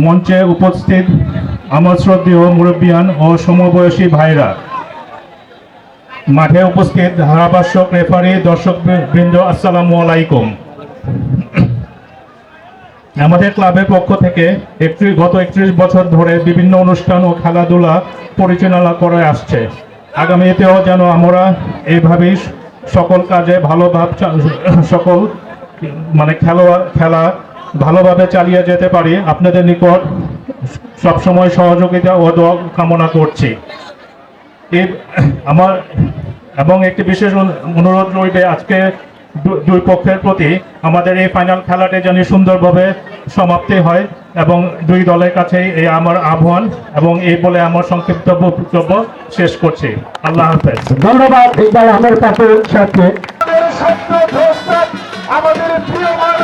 মঞ্চে উপস্থিত আমার শ্রদ্ধেয় মুরব্বিয়ান ও সমবয়সী ভাইরা। মাঠে উপস্থিত ধারাভাষ্যক রেফারি দর্শক বৃন্দ আসসালামু আলাইকুম। আমাদের ক্লাবের পক্ষ থেকে একত্রিশ গত একত্রিশ বছর ধরে বিভিন্ন অনুষ্ঠান ও খেলাধুলা পরিচালনা করে আসছে। আগামীতেও যেন আমরা এইভাবেই সকল কাজে ভালো ভাব সকল মানে খেলোয়াড় খেলা ভালোভাবে চালিয়ে যেতে পারি। আপনাদের নিকট সবসময় সহযোগিতা ও কামনা করছি। এই আমার এবং একটি বিশেষ অনু- অনুরোধ রইবে আজকে দুই পক্ষের প্রতি। আমাদের এই ফাইনাল খেলাটি যেন সুন্দরভাবে সমাপ্তি হয় এবং দুই দলের কাছেই এই আমার আহ্বান এবং এই বলে আমার সংক্ষিপ্ত বক্তব্য শেষ করছি। আল্লাহ হাফেজ। ধন্যবাদ আমাদের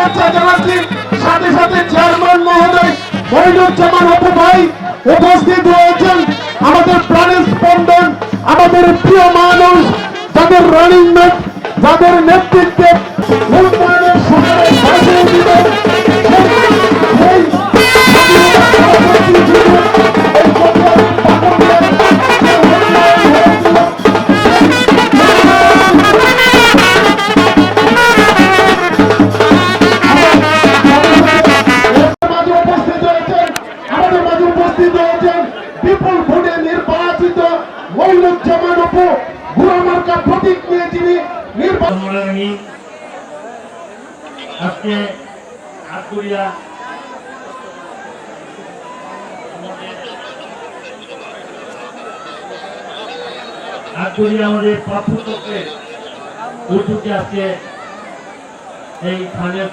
শুভেচ্ছা জানাচ্ছি সাথে সাথে চেয়ারম্যান মহোদয় মহিনুজ্জামান অপু ভাই উপস্থিত রয়েছেন। আমাদের প্রাণের স্পন্দন, আমাদের প্রিয় মানুষ, যাদের রানিং মেট যাদের নেতৃত্বে গুরামার্কা প্রতীক নিয়ে যিনি নির্বাচন আজকে আমাদের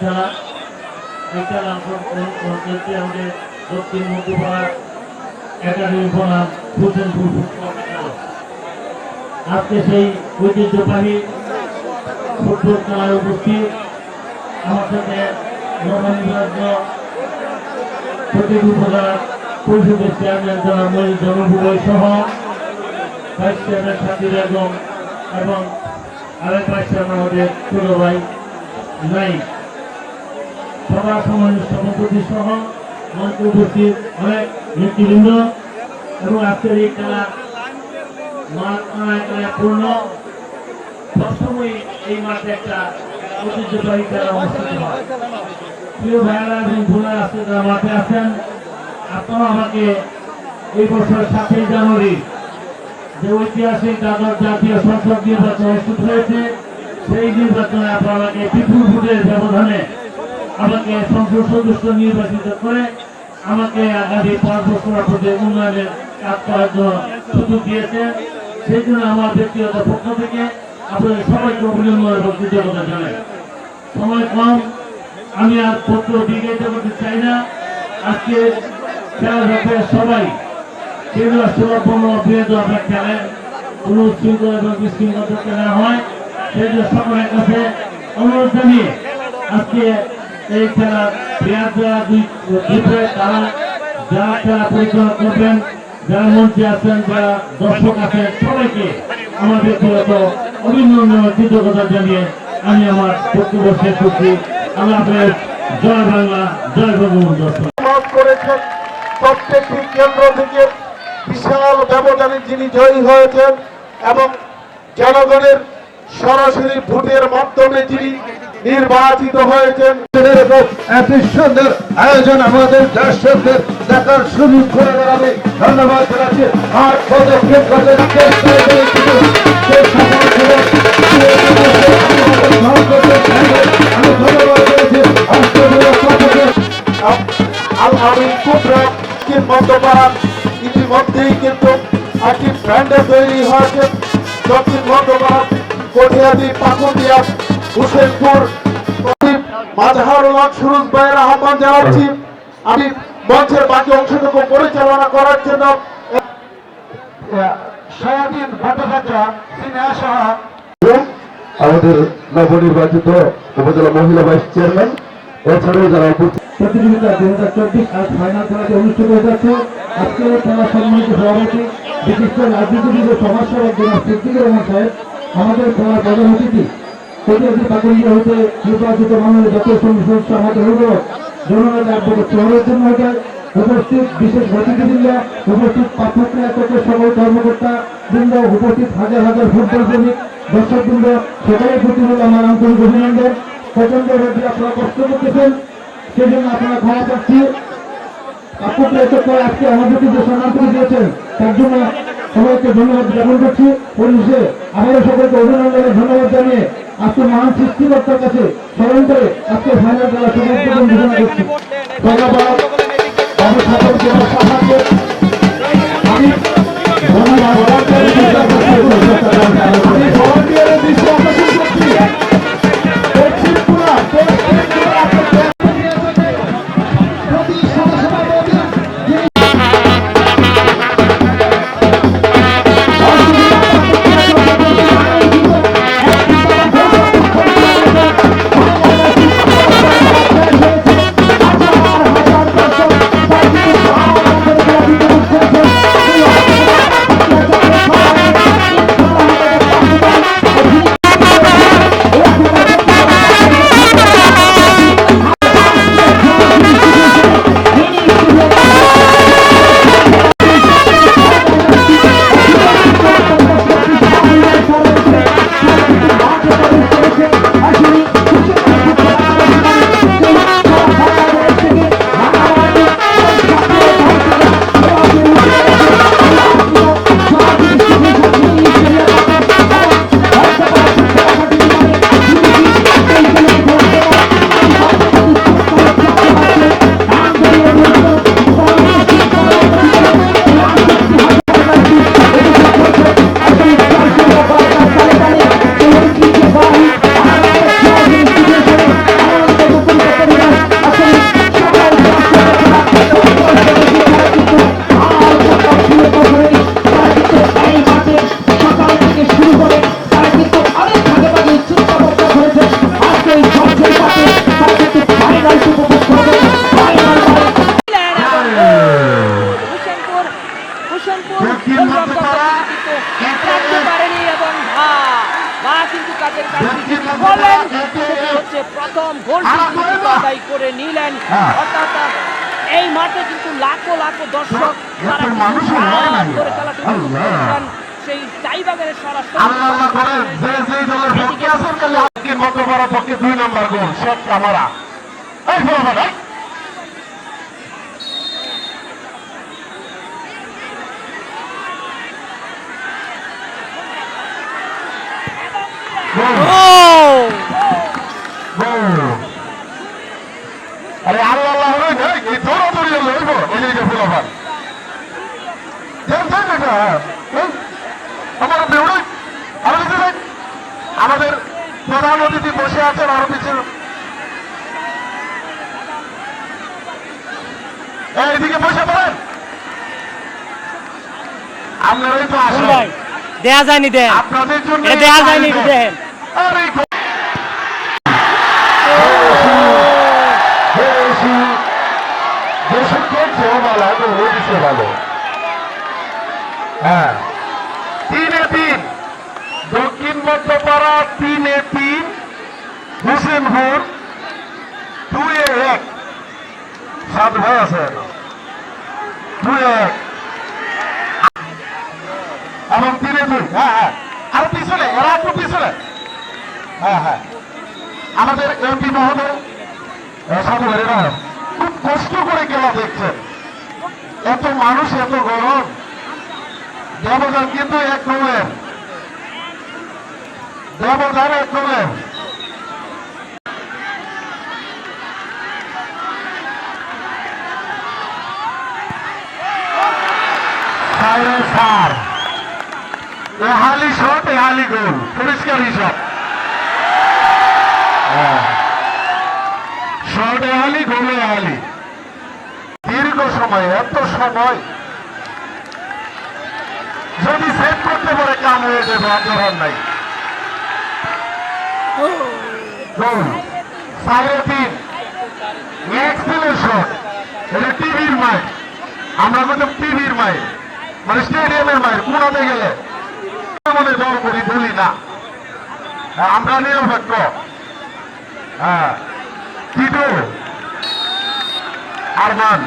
খেলা। আমাদের দক্ষিণ মধ্যপাড়া একাডেমি ফুলচেনপুর ফুটবল। আজকে সেই ঐতিহ্যবাহী ফুটবল খেলায় উপস্থিত। আমার সাথে নবনির্বাচিত প্রত্যেক উপজেলা পরিষদের চেয়ারম্যান যারা মহিল জনভুবয় সহ ভাইস চেয়ারম্যান সাথী বেগম এবং আরেক ভাইস চেয়ারম্যান আমাদের ছোট ভাই নাই সভা সমাবেশ সভাপতি সহ মঞ্চে উপস্থিত অনেক নেতৃবৃন্দ এবং আজকের এই খেলা সাতই জানুয়ারি যে ঐতিহাসিক দ্বাদশ জাতীয় সংসদ নির্বাচন অনুষ্ঠিত হয়েছে, সেই নির্বাচনে বিপুল ভোটের ব্যবধানে সংসদ সদস্য নির্বাচিত করে আমাকে আগামী পাঁচ বছর আপনাদের উন্নয়নের কাজ করার জন্য সুযোগ দিয়েছেন, সেই জন্য আমার ব্যক্তিগত পক্ষ থেকে আপনাদের সবাইকে অভিনন্দন এবং কৃতজ্ঞতা জানাই। সময় কম, আমি আর পত্র করতে চাই না। আজকে ব্যাপারে সবাই সুলভপূর্ণ আপনার খেলেন এবং হয় সকলের কাছে অনুরোধ জানিয়ে আজকে এই খেলা তারা খেলা পরিচালনা করবেন যারা মঞ্চে আছেন, যারা দর্শক আছেন, সবাইকে আমার ব্যক্তিগত অভিনন্দন কৃতজ্ঞতা জানিয়ে আমি আমার বক্তব্য শেষ করছি। আল্লাহ হাফেজ জয় বাংলা, জয় বঙ্গবন্ধু করেছেন, প্রত্যেকটি কেন্দ্র থেকে বিশাল ব্যবধানে যিনি জয়ী হয়েছেন এবং জনগণের সরাসরি ভোটের মাধ্যমে যিনি নির্বাচিত হয়েছেন সুন্দর আয়োজন আমাদের দর্শকদের দেখার সুযোগ করে দেওয়াবে ধন্যবাদ ইতিমধ্যেই কিন্তু একটি ব্র্যান্ডে তৈরি হয়েছে দক্ষিণ মধ্যপাড়া কঠিয়াদি পাকুন্দিয়া হুসেনপুর মাঝহারুল হক সুরুজ ভাইয়ের আহ্বান জানাচ্ছি। আমি মঞ্চের বাকি অংশটুকু পরিচালনা করার জন্য ভট্টাচার্য সহ। আমাদের নবনির্বাচিত উপজেলা মহিলা ভাইস চেয়ারম্যান এছাড়াও যারা প্রতিযোগিতা দুই হাজার চব্বিশ আজ ফাইনাল খেলাটি অনুষ্ঠিত হয়ে যাচ্ছে। আজকে খেলা সম্মানিত সভাপতি বিশিষ্ট রাজনীতিবিদ ও সমাজসেবক জনাব সিদ্দিকুর রহমান সাহেব। আমাদের খেলার প্রধান অতিথি প্রতিনিধি পাকুন্দিয়া হতে নির্বাচিত জাতীয় সমিতি সদস্য আমাদের অভিভাবক জননেতা অ্যাডভোকেট শহরুদ্দিন মহোদয় উপস্থিত বিশেষ অতিথিবৃন্দ, উপস্থিত পাঠ্যক্রিয়া এককের সকল কর্মকর্তা বৃন্দ, উপস্থিত হাজার হাজার ফুটবল প্রেমিক, দর্শক বৃন্দ সকলের প্রতি আমার আন্তরিক অভিনন্দন। প্রচণ্ড রোদে আপনারা কষ্ট করতেছেন সেই আপনারা ক্ষমা পাচ্ছি আপনাকে এত আজকে আমাদেরকে যে সম্মান করে দিয়েছেন, তার জন্য সবাইকে ধন্যবাদ জ্ঞাপন করছি। পরিশেষে আবারও সকলকে অভিনন্দনের ধন্যবাদ জানিয়ে আজকে মহান সৃষ্টিকর্তার কাছে স্মরণ করে আজকে ফাইনাল খেলা ধন্যবাদ। সেই টাইবাগের সরাসরি আল্লাহ করে যে যে দলের পক্ষে আছেন কালে আজকে মত বড় পক্ষে দুই নম্বর গোল সব ক্যামেরা এই বলব না আরে আল্লাহ আল্লাহ হই না কি দৌড়াদৌড়ি লইব এদিকে ফুলাফান আমার বেউড়াই আমার কাছে। আমাদের প্রধান অতিথি বসে আছেন আরও কিছু। এদিকে বসে পড়েন। আপনারাই তো আসেন। দেয়া যায়নি দেন। আপনাদের জন্য দেয়া যায়নি এটা দিচ্ছে ভালো। হ্যাঁ। তিনে তিন। দক্ষিণ মধ্যপাড়া তিনে তিন। হোসেনপুর দুয়ে এক। সাত ভাই আছে। এক। এবং তিনে দুই। হ্যাঁ হ্যাঁ। আরও পিছনে এরা একটু পিছনে হ্যাঁ হ্যাঁ। আমাদের এমপি মহোদয় খুব কষ্ট করে খেলা দেখছেন। মানুষ এত গরম। দেবদান কিন্তু এক গোলের দেবদান এক গোল। পরিষ্কার হিসাব। শট এহালি গোল এহালি দীর্ঘ সময় এত সময়। যদি সেভ একেবারে কাম হয়ে যাবে আর নাই। টিভির আমরা মানে স্টেডিয়ামের গেলে। মনে বলি না। হ্যাঁ, আমরা হ্যাঁ। আরমান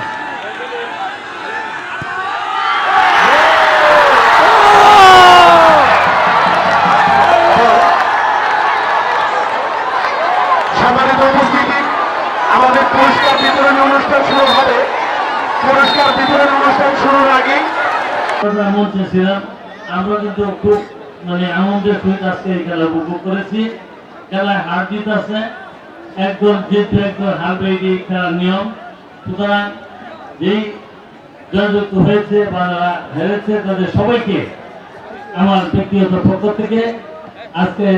আমরা মঞ্চে ছিলাম আমরা কিন্তু খুব মানে আনন্দের সহিত আজকে এই খেলা উপভোগ করেছি। খেলায় হার জিত আছে একজন জিতবে একজন হারবে এই খেলার নিয়ম। সুতরাং যেই জয়যুক্ত হয়েছে বা যারা হেরেছে তাদের সবাইকে আমার ব্যক্তিগত পক্ষ থেকে আজকে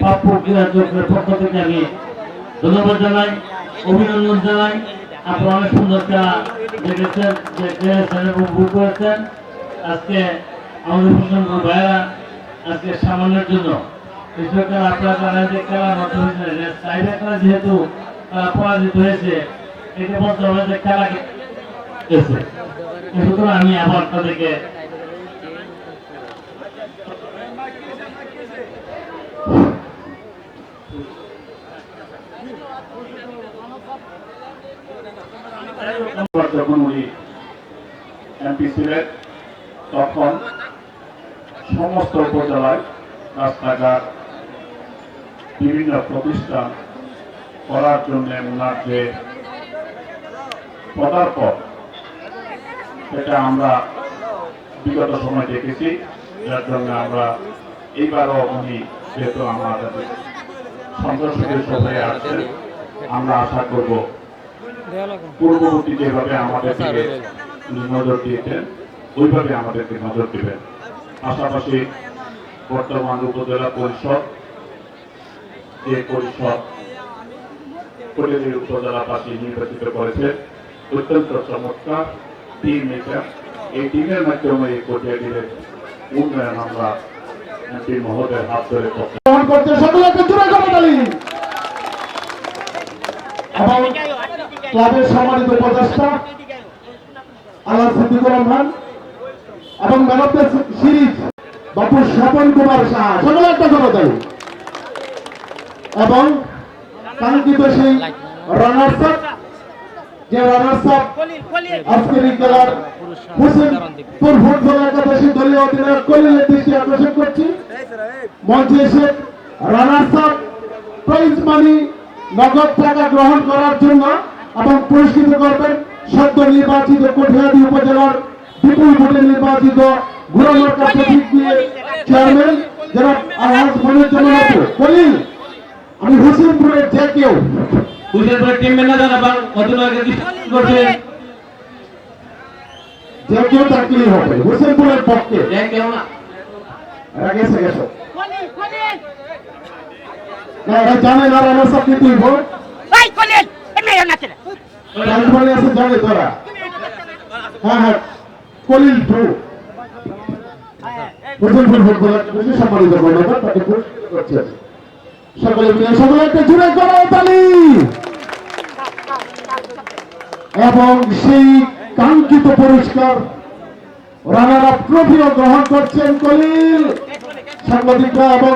পাপ্পু ক্রীড়া চক্রের পক্ষ থেকে আমি ধন্যবাদ জানাই, অভিনন্দন জানাই। আপনারা অনেক সুন্দর খেলা দেখেছেন, যে খেলেছেন এবং উপভোগ করেছেন। আজকে আমাদের হোসেনপুর ভাইয়েরা আজকে সামান্যের জন্য কৃষকের আপনারা জানেন যে খেলার মধ্যে হয়েছে সাইডে খেলা যেহেতু তারা পরাজিত হয়েছে এটা বলতে হবে যে খেলা গেছে সুতরাং আমি আবার তাদেরকে যখন উনি এমপি ছিলেন তখন সমস্ত উপজেলায় রাস্তাঘাট বিভিন্ন প্রতিষ্ঠান করার জন্য ওনার যে পদার্পণ। সেটা আমরা বিগত সময় দেখেছি যার জন্য আমরা এইবারও উনি যেহেতু আমাদের সন্ত্রাসীদের সভায় আসছেন আমরা আশা করব পূর্ববর্তী যেভাবে আমাদের নজর দিয়েছেন। ওইভাবে আমাদেরকে নজর দিবেন। পাশাপাশি বর্তমান উপজেলা পরিষদ, যে পরিষদ কলিয়াদি উপজেলাবাসী নির্বাচিত করেছে, অত্যন্ত চমৎকার টিম এটা। এই টিমের মাধ্যমে এই কলিয়াদির উন্নয়ন আমরা এমপি মহোদয়ের হাত ধরে ক্লাবের সম্মানিত উপদেষ্টা আল্লাহ সিদ্দিকুর রহমান এবং ম্যান অফ দ্য সিরিজ বাপু স্বপন কুমার সাহা সকলে একটা করে তালি এবং কাঙ্ক্ষিত সেই রানার্স যে রানার্স আজকের এই খেলার দলীয় অধিনায়ক কলিলের দৃষ্টি আকর্ষণ করছি। মঞ্চে এসে রানার্স আপ প্রাইজ মানি নগদ টাকা গ্রহণ করার জন্য এবং পুরস্কৃত করবেন সদ্য নির্বাচিত কঠিয়াদি উপজেলার বিপুল ভোটে নির্বাচিত ঘুরানোর প্রতীক দিয়ে চেয়ারম্যান যারা আলহাজ মনির জন্য কলিল আমি হোসেনপুরের যে কেউ। হুসেনপুরের টিম ম্যানেজার এবং অধিনায়কের দৃষ্টি করছেন যে কেউ চাকরি হবে? হোসেনপুরের পক্ষে। যে কেউ না গেছে গেছে। জানে না রানার্স আপ কিন্তু ভোট ভাই কলেন এমনি না চলে জানে তোরা। হ্যাঁ হ্যাঁ। কলিল টু এবং সেই কাঙ্ক্ষিত পুরস্কার রানার আপ ট্রফিও গ্রহণ করছেন কলিল সাংবাদিকরা এবং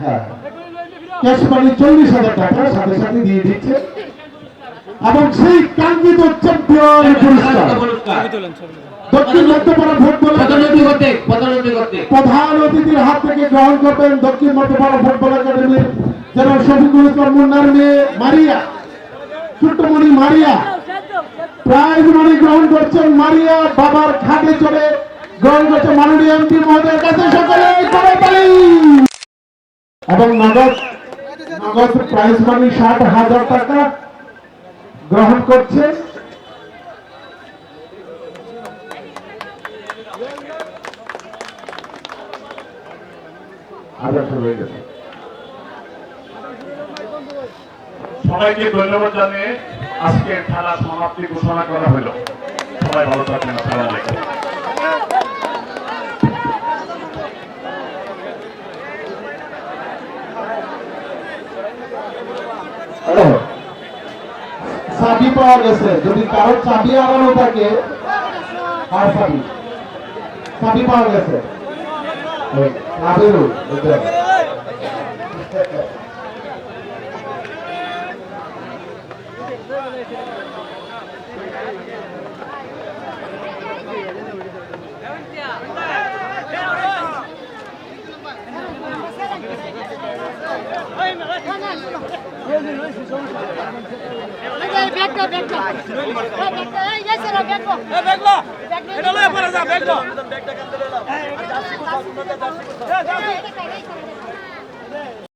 হ্যাঁ। ক্যাশ মানি চল্লিশ হাজার টাকা সাথে সাথে দিয়ে দিচ্ছে। এবং সেই কাঙ্ক্ষিত চ্যাম্পিয়ন পুরস্কার। দক্ষিণ মধ্যপাড়া ফুটবল প্রধান অতিথির হাত থেকে গ্রহণ করবেন দক্ষিণ মধ্যপাড়া ফুটবল একাডেমির যারা শফিকুল ইসলাম মুন্নার মেয়ে মারিয়া। ছোট্টমণি মারিয়া। প্রাইজ মানি গ্রহণ করছেন মারিয়া বাবার খাটে চলে গ্রহণ করছে মাননীয় এমপি মহোদয়ের কাছে। সকলে এবং নগদ নগদ প্রাইজ মানি ষাট হাজার টাকা। গ্রহণ করছে। সবাইকে ধন্যবাদ জানিয়ে আজকে খেলা সমাপ্তি ঘোষণা করা হলো। সবাই ভালো থাকবেন, আসসালামু আলাইকুম পাওয়া গেছে। যদি কারও চাবি হারানো থাকে আর চাবি। চাবি পাওয়া গেছে। আবিরুল, বুঝতে পারলে? ব্যাগটা ব্যাগটা ব্যাগটা এই গেছে না ব্যাগটা এটা লয়ে পড়ে যা ব্যাগটা